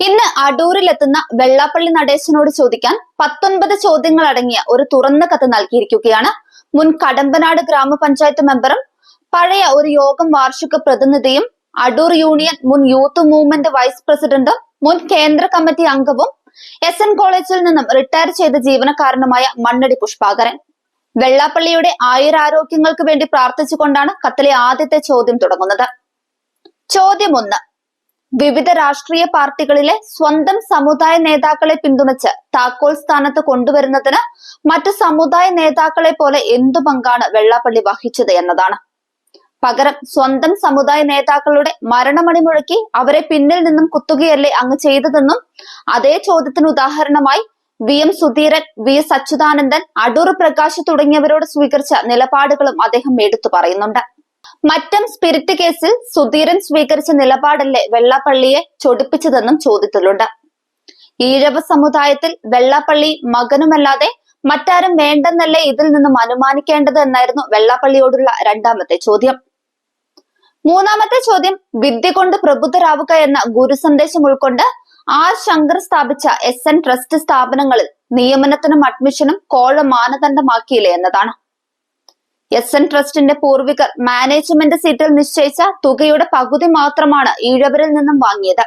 ഇന്ന് അടൂരിലെത്തുന്ന വെള്ളാപ്പള്ളി നടേശനോട് ചോദിക്കാൻ പത്തൊൻപത് ചോദ്യങ്ങൾ അടങ്ങിയ ഒരു തുറന്ന കത്ത് നൽകിയിരിക്കുകയാണ്. മുൻ കടമ്പനാട് ഗ്രാമപഞ്ചായത്ത് മെമ്പറും പഴയ ഒരു യോഗം വാർഷിക പ്രതിനിധിയും അടൂർ യൂണിയൻ മുൻ യൂത്ത് മൂവ്മെന്റ് വൈസ് പ്രസിഡന്റും മുൻ കേന്ദ്ര കമ്മിറ്റി അംഗവും എസ് എൻ കോളേജിൽ നിന്നും റിട്ടയർ ചെയ്ത ജീവനക്കാരനുമായ മണ്ണടി പുഷ്പാകരൻ. വെള്ളാപ്പള്ളിയുടെ ആയുരാരോഗ്യങ്ങൾക്ക് വേണ്ടി പ്രാർത്ഥിച്ചുകൊണ്ടാണ് കത്തിലെ ആദ്യത്തെ ചോദ്യം തുടങ്ങുന്നത്. ചോദ്യം ഒന്ന് വിവിധ രാഷ്ട്രീയ പാർട്ടികളിലെ സ്വന്തം സമുദായ നേതാക്കളെ പിന്തുണച്ച് താക്കോൽ സ്ഥാനത്ത് കൊണ്ടുവരുന്നതിന് മറ്റ് സമുദായ നേതാക്കളെ പോലെ എന്തു പങ്കാണ് വെള്ളാപ്പള്ളി വഹിച്ചത് എന്നതാണ്. പകരം സ്വന്തം സമുദായ നേതാക്കളുടെ മരണമണി മുഴക്കി അവരെ പിന്നിൽ നിന്നും കുത്തുകയല്ലേ അങ്ങ് ചെയ്തതെന്നും അതേ ചോദ്യത്തിന് ഉദാഹരണമായി V M Sudheeran V S Achuthanandan Adoor Prakash തുടങ്ങിയവരോട് സ്വീകരിച്ച നിലപാടുകളും അദ്ദേഹം എടുത്തു പറയുന്നുണ്ട്. മറ്റം സ്പിരിറ്റ് കേസിൽ സുധീരൻ സ്വീകരിച്ച നിലപാടല്ലേ വെള്ളാപ്പള്ളിയെ ചൊടിപ്പിച്ചതെന്നും ചോദ്യത്തിലുണ്ട്. ഈഴവ സമുദായത്തിൽ വെള്ളാപ്പള്ളി മകനുമല്ലാതെ മറ്റാരും വേണ്ടെന്നല്ലേ ഇതിൽ നിന്നും അനുമാനിക്കേണ്ടത് എന്നായിരുന്നു വെള്ളാപ്പള്ളിയോടുള്ള രണ്ടാമത്തെ ചോദ്യം. മൂന്നാമത്തെ ചോദ്യം വിദ്യ കൊണ്ട് പ്രബുദ്ധരാവുക എന്ന ഗുരുസന്ദേശം ഉൾക്കൊണ്ട് ആർ ശങ്കർ സ്ഥാപിച്ച എസ് എൻ ട്രസ്റ്റ് സ്ഥാപനങ്ങളിൽ നിയമനത്തിനും അഡ്മിഷനും കോഴ മാനദണ്ഡമാക്കിയില്ലേ എന്നതാണ്. എസ് എൻ ട്രസ്റ്റിന്റെ പൂർവികർ മാനേജ്മെന്റ് സീറ്റിൽ നിശ്ചയിച്ച തുകയുടെ പകുതി മാത്രമാണ് ഈഴവരിൽ നിന്നും വാങ്ങിയത്.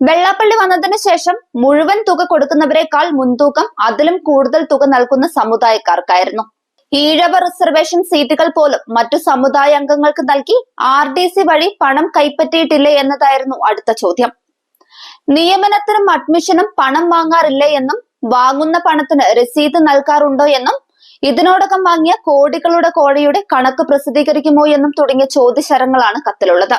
വെള്ളാപ്പള്ളി വന്നതിന് ശേഷം മുഴുവൻ തുക കൊടുക്കുന്നവരെക്കാൾ മുൻതൂക്കം അതിലും കൂടുതൽ തുക നൽകുന്ന സമുദായക്കാർക്കായിരുന്നു. ഈഴവ റിസർവേഷൻ സീറ്റുകൾ പോലും മറ്റു സമുദായ അംഗങ്ങൾക്ക് നൽകി ആർ ഡി സി വഴി പണം കൈപ്പറ്റിയിട്ടില്ലേ എന്നതായിരുന്നു അടുത്ത ചോദ്യം. നിയമനത്തിനും അഡ്മിഷനും പണം വാങ്ങാറില്ലേ എന്നും വാങ്ങുന്ന പണത്തിന് രസീത് നൽകാറുണ്ടോ എന്നും ഇതിനോടകം വാങ്ങിയ കോടികളുടെ കോഴയുടെ കണക്ക് പ്രസിദ്ധീകരിക്കുമോ എന്നും തുടങ്ങിയ ചോദ്യശരങ്ങളാണ് കത്തിലുള്ളത്.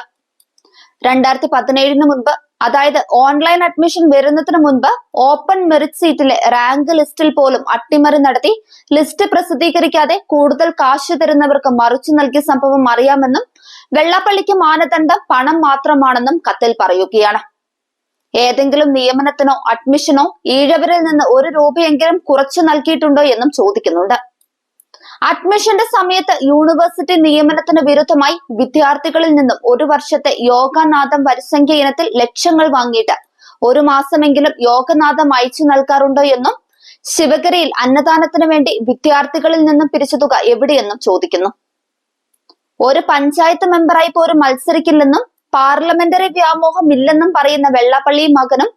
രണ്ടായിരത്തി പതിനേഴിന് മുൻപ് അതായത് ഓൺലൈൻ അഡ്മിഷൻ വരുന്നതിന് മുൻപ് ഓപ്പൺ മെറിറ്റ് സീറ്റിലെ റാങ്ക് ലിസ്റ്റിൽ പോലും അട്ടിമറി നടത്തി ലിസ്റ്റ് പ്രസിദ്ധീകരിക്കാതെ കൂടുതൽ കാശ് തരുന്നവർക്ക് മറിച്ചു നൽകിയ സംഭവം അറിയാമെന്നും വെള്ളപ്പള്ളിക്ക് മാനദണ്ഡം പണം മാത്രമാണെന്നും കത്തിൽ പറയുകയാണ്. ഏതെങ്കിലും നിയമനത്തിനോ അഡ്മിഷനോ ഈഴവരിൽ നിന്ന് ഒരു രൂപയെങ്കിലും കുറച്ചു നൽകിയിട്ടുണ്ടോ എന്നും ചോദിക്കുന്നുണ്ട്. അഡ്മിഷന്റെ സമയത്ത് യൂണിവേഴ്സിറ്റി നിയമനത്തിന് വിരുദ്ധമായി വിദ്യാർത്ഥികളിൽ നിന്നും ഒരു വർഷത്തെ യോഗനാഥം വരിസംഖ്യ ഇനത്തിൽ ലക്ഷങ്ങൾ വാങ്ങിയിട്ട് ഒരു മാസമെങ്കിലും യോഗനാഥം അയച്ചു നൽകാറുണ്ടോ എന്നും ശിവഗിരിയിൽ അന്നദാനത്തിന് വേണ്ടി വിദ്യാർത്ഥികളിൽ നിന്നും പിരിച്ച തുക എവിടെയെന്നും ചോദിക്കുന്നു. ഒരു പഞ്ചായത്ത് മെമ്പറായി പോലും മത്സരിക്കില്ലെന്നും പാർലമെന്ററി വ്യാമോഹം ഇല്ലെന്നും പറയുന്ന വെള്ളാപ്പള്ളി മകനും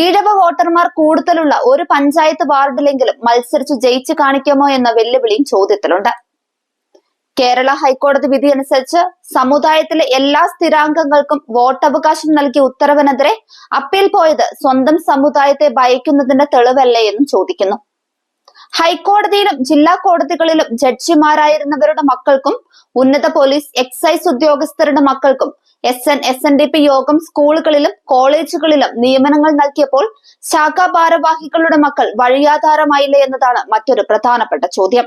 ഈഴവ വോട്ടർമാർ കൂടുതലുള്ള ഒരു പഞ്ചായത്ത് വാർഡിലെങ്കിലും മത്സരിച്ച് ജയിച്ചു കാണിക്കാമോ എന്ന വെല്ലുവിളിയും ചോദ്യത്തിലുണ്ട്. കേരള ഹൈക്കോടതി വിധി അനുസരിച്ച് സമുദായത്തിലെ എല്ലാ സ്ഥിരാംഗങ്ങൾക്കും വോട്ടവകാശം നൽകിയ ഉത്തരവിനെതിരെ അപ്പീൽ പോയത് സ്വന്തം സമുദായത്തെ ഭയക്കുന്നതിന്റെ തെളിവല്ലേ എന്നും ചോദിക്കുന്നു. ഹൈക്കോടതിയിലും ജില്ലാ കോടതികളിലും ജഡ്ജിമാരായിരുന്നവരുടെ മക്കൾക്കും ഉന്നത പോലീസ് എക്സൈസ് ഉദ്യോഗസ്ഥരുടെ മക്കൾക്കും S N S N D P യോഗം സ്കൂളുകളിലും കോളേജുകളിലും നിയമനങ്ങൾ നൽകിയപ്പോൾ ശാഖാ ഭാരവാഹികളുടെ മക്കൾ വഴിയാധാരമായില്ലേ എന്നതാണ് മറ്റൊരു പ്രധാനപ്പെട്ട ചോദ്യം.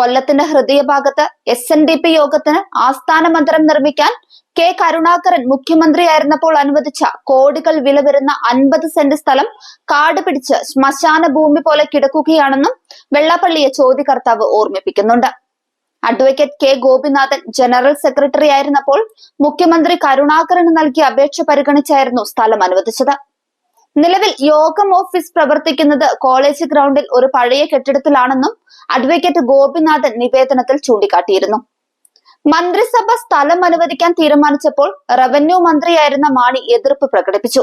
കൊല്ലത്തിന്റെ ഹൃദയഭാഗത്ത് എസ് എൻ ഡി പി യോഗത്തിന് ആസ്ഥാന മന്ദിരം നിർമ്മിക്കാൻ കെ കരുണാകരൻ മുഖ്യമന്ത്രിയായിരുന്നപ്പോൾ അനുവദിച്ച കോടികൾ വില വരുന്ന അൻപത് സെന്റ് സ്ഥലം കാട് പിടിച്ച് ശ്മശാന ഭൂമി പോലെ കിടക്കുകയാണെന്നും വെള്ളാപ്പള്ളിയെ ചോദ്യകർത്താവ് ഓർമ്മിപ്പിക്കുന്നുണ്ട്. Advocate K Gopinathan general secretary ആയിരുന്നപ്പോൾ മുഖ്യമന്ത്രി കരുണാകരന് നൽകിയ അപേക്ഷ പരിഗണിച്ചായിരുന്നു സ്ഥലം അനുവദിച്ചത്. നിലവിൽ യോഗം ഓഫീസ് പ്രവർത്തിക്കുന്നത് കോളേജ് ഗ്രൗണ്ടിൽ ഒരു പഴയ കെട്ടിടത്തിലാണെന്നും അഡ്വക്കേറ്റ് ഗോപിനാഥൻ നിവേദനത്തിൽ ചൂണ്ടിക്കാട്ടിയിരുന്നു. മന്ത്രിസഭ സ്ഥലം അനുവദിക്കാൻ തീരുമാനിച്ചപ്പോൾ റവന്യൂ മന്ത്രിയായിരുന്ന മാണി എതിർപ്പ് പ്രകടിപ്പിച്ചു.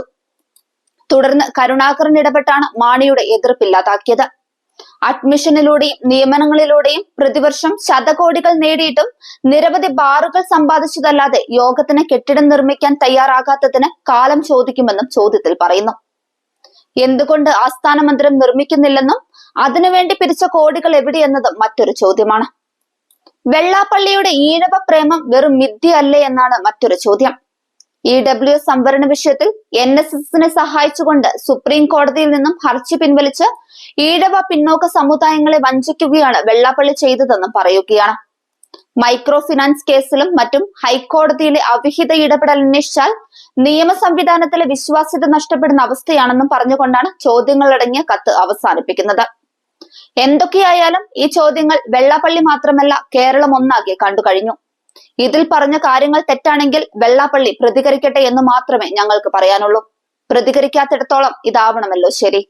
തുടർന്ന് കരുണാകരൻ ഇടപെട്ടാണ് മാണിയുടെ എതിർപ്പ് ഇല്ലാതാക്കിയത്. അഡ്മിഷനിലൂടെയും നിയമനങ്ങളിലൂടെയും പ്രതിവർഷം ശതകോടികൾ നേടിയിട്ടും നിരവധി ബാറുകൾ സമ്പാദിച്ചതല്ലാതെ യോഗത്തിന് കെട്ടിടം നിർമ്മിക്കാൻ തയ്യാറാകാത്തതിന് കാലം ചോദിക്കുമെന്നും ചോദ്യത്തിൽ പറയുന്നു. എന്തുകൊണ്ട് ആസ്ഥാന മന്ദിരം നിർമ്മിക്കുന്നില്ലെന്നും അതിനുവേണ്ടി പിരിച്ച കോടികൾ എവിടെയെന്നതും മറ്റൊരു ചോദ്യമാണ്. വെള്ളാപ്പള്ളിയുടെ ഈഴവ പ്രേമം വെറും മിഥ്യയല്ലേ എന്നാണ് മറ്റൊരു ചോദ്യം. ഇ ഡബ്ല്യു സംവരണ വിഷയത്തിൽ എൻ എസ് എസിനെ സഹായിച്ചുകൊണ്ട് സുപ്രീം കോടതിയിൽ നിന്നും ഹർജി പിൻവലിച്ച് ഈഴവ പിന്നോക്ക സമുദായങ്ങളെ വഞ്ചിക്കുകയാണ് വെള്ളാപ്പള്ളി ചെയ്തതെന്നും പറയുകയാണ്. മൈക്രോ ഫിനാൻസ് കേസിലും മറ്റും ഹൈക്കോടതിയിലെ അവിഹിത ഇടപെടൽ അന്വേഷിച്ചാൽ നിയമ സംവിധാനത്തിലെ വിശ്വാസ്യത നഷ്ടപ്പെടുന്ന അവസ്ഥയാണെന്നും പറഞ്ഞുകൊണ്ടാണ് ചോദ്യങ്ങളടങ്ങിയ കത്ത് അവസാനിപ്പിക്കുന്നത്. എന്തൊക്കെയായാലും ഈ ചോദ്യങ്ങൾ വെള്ളാപ്പള്ളി മാത്രമല്ല കേരളം ഒന്നാകെ കണ്ടു കഴിഞ്ഞു ഇതിൽ പറഞ്ഞ കാര്യങ്ങൾ തെറ്റാണെങ്കിൽ വെള്ളാപ്പള്ളി പ്രതികരിക്കട്ടെ എന്ന് മാത്രമേ ഞങ്ങൾക്ക് പറയാനുള്ളൂ. പ്രതികരിക്കാത്തിടത്തോളം ഇതാവണമല്ലോ ശരി.